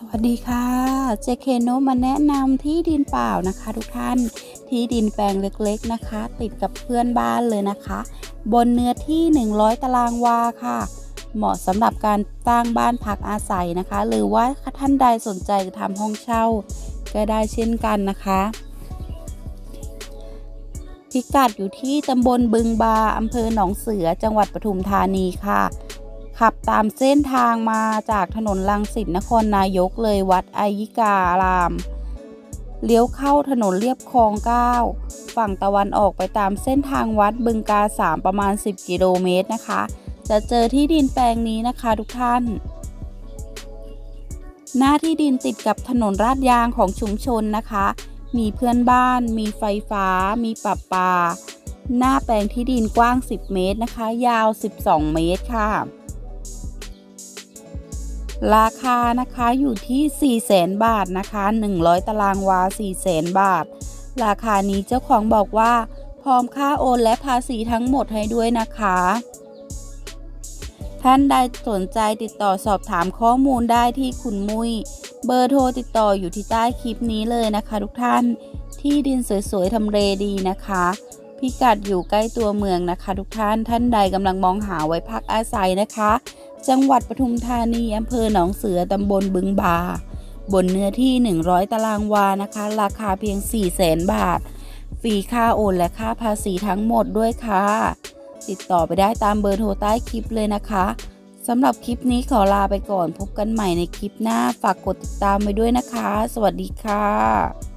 สวัสดีค่ะ เจเคโนมาแนะนำที่ดินเปล่านะคะทุกท่าน ที่ดินแปลงเล็กๆนะคะ ติดกับเพื่อนบ้านเลยนะคะ บนเนื้อที่ 100 ตารางวาค่ะ เหมาะสำหรับการสร้างบ้านพักอาศัยนะคะ หรือว่าท่านใดสนใจจะทำห้องเช่า ก็ได้เช่นกันนะคะ พิกัดอยู่ที่ตำบลบึงบาอำเภอหนองเสือจังหวัดปทุมธานีค่ะ ขับตามเส้นทางมาจากถนนลังสิตนครนายกเลยวัดอายิการาม เลี้ยวเข้าถนนเรียบคลอง 9 ฝั่งตะวันออกไปตามเส้นทางวัดบึงกา3ประมาณ 10 กิโลเมตรนะคะ จะเจอที่ดินแปลงนี้นะคะทุกท่าน หน้าที่ดินติดกับถนนลาดยางของชุมชนนะคะ มีเพื่อนบ้าน มีไฟฟ้า มีปรับปา หน้าแปลงที่ดินกว้าง 10 เมตรนะคะ ยาว 12 เมตรค่ะ ราคานะคะอยู่ที่ 4 0 0แสนบาทนะคะ 100 ตารางวา 4 0 0แสนบาท ราคานี้เจ้าของบอกว่า พร้อมค่าโอนและภาษีทั้งหมดให้ด้วยนะคะ ท่านใดสนใจติดต่อสอบถามข้อมูลได้ที่คุณมุ้ย เบอร์โทรติดต่ออยู่ที่ใต้คลิปนี้เลยนะคะ ทุกท่าน ที่ดินสวยๆทำเลดีนะคะพิกัดอยู่ใกล้ตัวเมืองนะคะ ทุกท่านท่านใดกำลังมองหาไว้พักอาศัยนะคะ จังหวัดปทุมธานีอำเภอหนองเสือตำบลบึงบา บนเนื้อที่ 100 ตารางวานะคะ ราคาเพียง 4 0 0แสนบาท ฟรีค่าโอนและค่าภาษีทั้งหมดด้วยค่ะ ติดต่อไปได้ตามเบอร์โทรใต้คลิปเลยนะคะสำหรับคลิปนี้ขอลาไปก่อนพบกันใหม่ในคลิปหน้าฝากกดติดตามไว้ด้วยนะคะ สวัสดีค่ะ